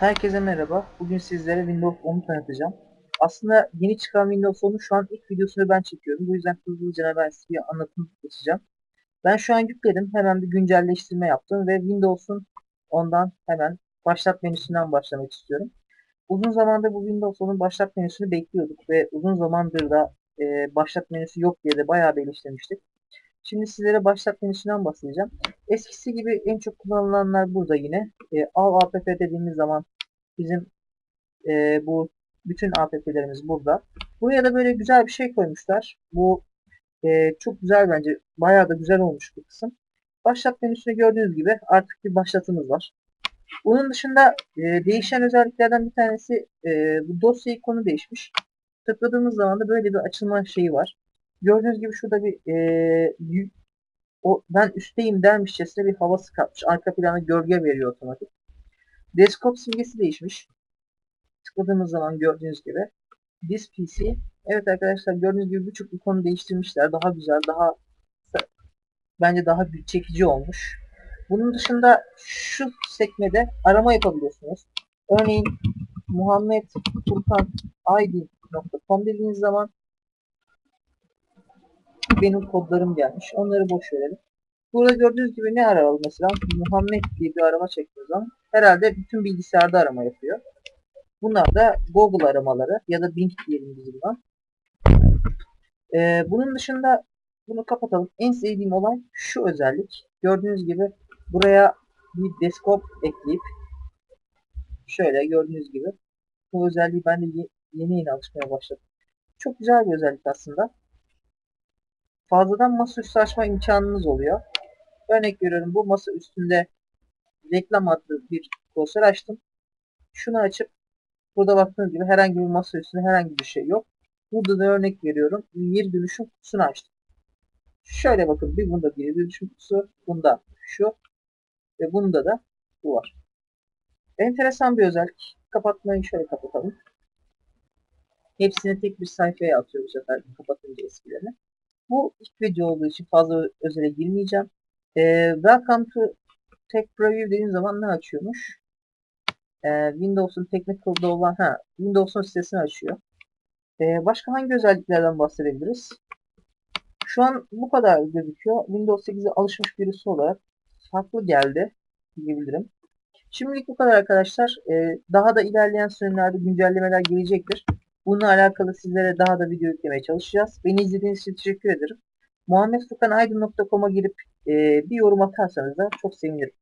Herkese merhaba. Bugün sizlere Windows 10'u tanıtacağım. Aslında yeni çıkan Windows 10'un şu an ilk videosunu ben çekiyorum. Bu yüzden hızlıca ben size bir anlatım geçeceğim. Ben şu an yükledim. Hemen bir güncelleştirme yaptım ve Windows'un ondan hemen başlat menüsünden başlamak istiyorum. Uzun zamandır bu Windows 10'un başlat menüsünü bekliyorduk ve uzun zamandır da e, başlat menüsü yok diye de bayağı bir. Şimdi sizlere başlat menüsünden bahsedeceğim. Eskisi gibi en çok kullanılanlar burada yine. E, al app dediğimiz zaman bizim e, bu bütün app'lerimiz burada. Buraya da böyle güzel bir şey koymuşlar. Bu e, çok güzel bence. Bayağı da güzel olmuş bu kısım. Başlat menüsünü gördüğünüz gibi artık bir başlatımız var. Bunun dışında e, değişen özelliklerden bir tanesi e, bu dosya ikonu değişmiş. Tıkladığımız zaman da böyle bir açılma şeyi var. Gördüğünüz gibi şurada bir e, o ben üstteyim dermişçesine bir havası katmış. Arka plana gölge veriyor otomatik. Desktop simgesi değişmiş. Tıkladığımız zaman gördüğünüz gibi. This PC. Evet arkadaşlar gördüğünüz gibi birçok ikonu değiştirmişler. Daha güzel, daha bence daha çekici olmuş. Bunun dışında şu sekmede arama yapabiliyorsunuz. Örneğin Muhammed Furkan ID.com dediğiniz zaman benim kodlarım gelmiş. Onları boş verelim. Burada gördüğünüz gibi ne arayalım mesela? Muhammed diye bir arama çektiğimiz zaman herhalde bütün bilgisayarda arama yapıyor. Bunlar da Google aramaları ya da Bing diyelim biz. Ee, bunun dışında bunu kapatalım. En sevdiğim olay şu özellik. Gördüğünüz gibi buraya bir desktop ekleyip şöyle gördüğünüz gibi bu özelliği ben de ye- yeni yeni alışmaya başladım. Çok güzel bir özellik aslında. Fazladan masaüstü açma imkanınız oluyor. Örnek veriyorum bu masa üstünde reklam adlı bir klasör açtım. Şunu açıp burada baktığınız gibi herhangi bir masa üstünde herhangi bir şey yok. Burada da örnek veriyorum. Bir dönüşüm kutusunu açtım. Şöyle bakın bir bunda bir dönüşüm kutusu, bunda şu ve bunda da bu var. Enteresan bir özellik. Kapatmayı şöyle kapatalım. Hepsini tek bir sayfaya atıyor bu sefer kapatınca eskilerini. Bu ilk video olduğu için fazla özele girmeyeceğim. Ee, welcome to Tech Preview dediğim zaman ne açıyormuş? Ee, Windows'un Technical'da olan ha, Windows'un sitesini açıyor. Ee, başka hangi özelliklerden bahsedebiliriz? Şu an bu kadar gözüküyor. Windows 8'e alışmış birisi olarak farklı geldi diyebilirim. Şimdilik bu kadar arkadaşlar. Ee, daha da ilerleyen sürelerde güncellemeler gelecektir. Bununla alakalı sizlere daha da video yüklemeye çalışacağız. Beni izlediğiniz için teşekkür ederim. muhammedfurkanaydın.com'a girip e, bir yorum atarsanız da çok sevinirim.